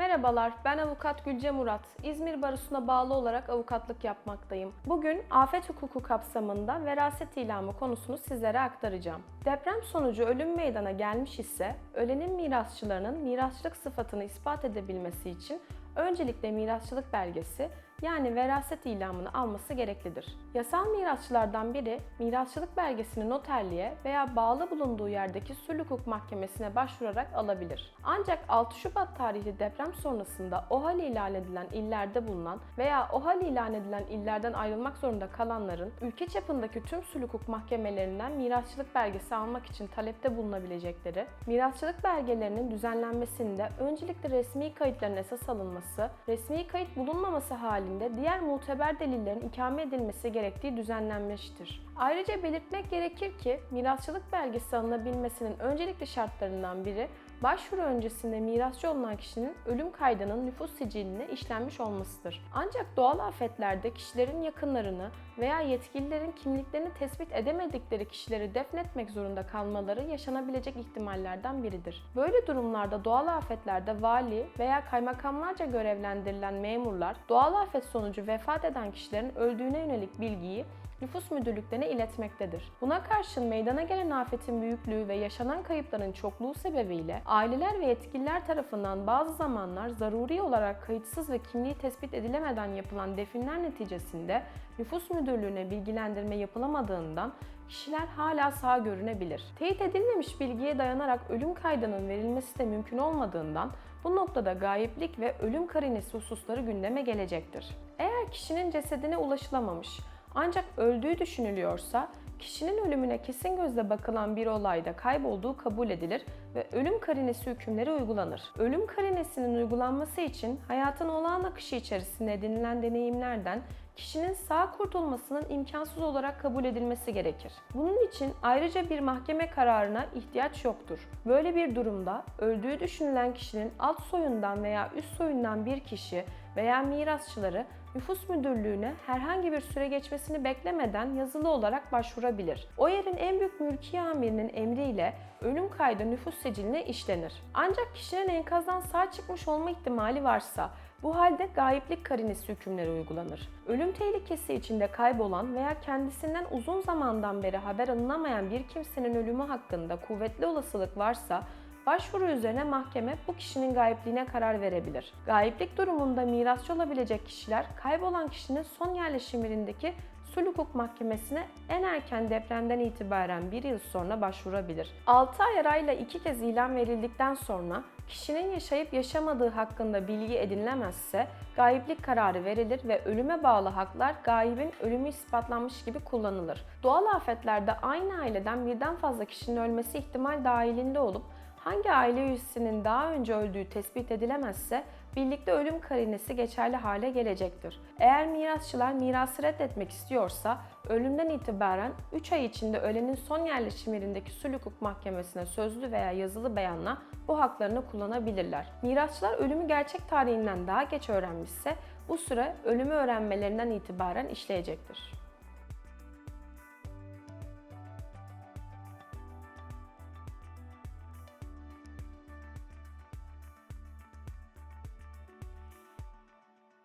Merhabalar, ben avukat Gülce Murat. İzmir Barosu'na bağlı olarak avukatlık yapmaktayım. Bugün afet hukuku kapsamında veraset ilamı konusunu sizlere aktaracağım. Deprem sonucu ölüm meydana gelmiş ise ölenin mirasçılarının mirasçılık sıfatını ispat edebilmesi için öncelikle mirasçılık belgesi yani veraset ilamını alması gereklidir. Yasal mirasçılardan biri mirasçılık belgesini noterliğe veya bağlı bulunduğu yerdeki sulh hukuk mahkemesine başvurarak alabilir. Ancak 6 Şubat tarihli deprem sonrasında OHAL ilan edilen illerde bulunan veya OHAL ilan edilen illerden ayrılmak zorunda kalanların ülke çapındaki tüm sulh hukuk mahkemelerinden mirasçılık belgesi almak için talepte bulunabilecekleri, mirasçılık belgelerinin düzenlenmesinde öncelikle resmi kayıtların esas alınması, resmi kayıt bulunmaması halinde diğer muteber delillerin ikame edilmesi gerektiği düzenlenmiştir. Ayrıca belirtmek gerekir ki mirasçılık belgesi alınabilmesinin öncelikli şartlarından biri başvuru öncesinde mirasçı olunan kişinin ölüm kaydının nüfus siciline işlenmiş olmasıdır. Ancak doğal afetlerde kişilerin yakınlarını veya yetkililerin kimliklerini tespit edemedikleri kişileri defnetmek zorunda kalmaları yaşanabilecek ihtimallerden biridir. Böyle durumlarda doğal afetlerde vali veya kaymakamlarca görevlendirilen memurlar doğal afet sonucu vefat eden kişilerin öldüğüne yönelik bilgiyi nüfus müdürlüklerine iletmektedir. Buna karşın meydana gelen afetin büyüklüğü ve yaşanan kayıpların çokluğu sebebiyle aileler ve yetkililer tarafından bazı zamanlar zaruri olarak kayıtsız ve kimliği tespit edilemeden yapılan definler neticesinde nüfus müdürlüğüne bilgilendirme yapılamadığından kişiler hala sağ görünebilir. Teyit edilmemiş bilgiye dayanarak ölüm kaydının verilmesi de mümkün olmadığından bu noktada gayiplik ve ölüm karinesi hususları gündeme gelecektir. Eğer kişinin cesedine ulaşılamamış ancak öldüğü düşünülüyorsa kişinin ölümüne kesin gözle bakılan bir olayda kaybolduğu kabul edilir ve ölüm karinesi hükümleri uygulanır. Ölüm karinesinin uygulanması için hayatın olağan akışı içerisinde edinilen deneyimlerden kişinin sağ kurtulmasının imkansız olarak kabul edilmesi gerekir. Bunun için ayrıca bir mahkeme kararına ihtiyaç yoktur. Böyle bir durumda öldüğü düşünülen kişinin alt soyundan veya üst soyundan bir kişi veya mirasçıları nüfus müdürlüğüne herhangi bir süre geçmesini beklemeden yazılı olarak başvurabilir. O yerin en büyük mülki amirinin emriyle ölüm kaydı nüfus siciline işlenir. Ancak kişinin enkazdan sağ çıkmış olma ihtimali varsa bu halde gayiplik karinesi hükümleri uygulanır. Ölüm tehlikesi içinde kaybolan veya kendisinden uzun zamandan beri haber alınamayan bir kimsenin ölümü hakkında kuvvetli olasılık varsa Başvuru üzerine mahkeme bu kişinin gayipliğine karar verebilir. Gayiplik durumunda mirasçı olabilecek kişiler kaybolan kişinin son yerleşim yerindeki sulh hukuk mahkemesine en erken depremden itibaren bir yıl sonra başvurabilir. 6 ay arayla iki kez ilan verildikten sonra kişinin yaşayıp yaşamadığı hakkında bilgi edinilemezse gayiplik kararı verilir ve ölüme bağlı haklar gayibin ölümü ispatlanmış gibi kullanılır. Doğal afetlerde aynı aileden birden fazla kişinin ölmesi ihtimal dahilinde olup hangi aile üyesinin daha önce öldüğü tespit edilemezse birlikte ölüm karinesi geçerli hale gelecektir. Eğer mirasçılar mirası reddetmek istiyorsa ölümden itibaren 3 ay içinde ölenin son yerleşim yerindeki sulh hukuk mahkemesine sözlü veya yazılı beyanla bu haklarını kullanabilirler. Mirasçılar ölümü gerçek tarihinden daha geç öğrenmişse bu süre ölümü öğrenmelerinden itibaren işleyecektir.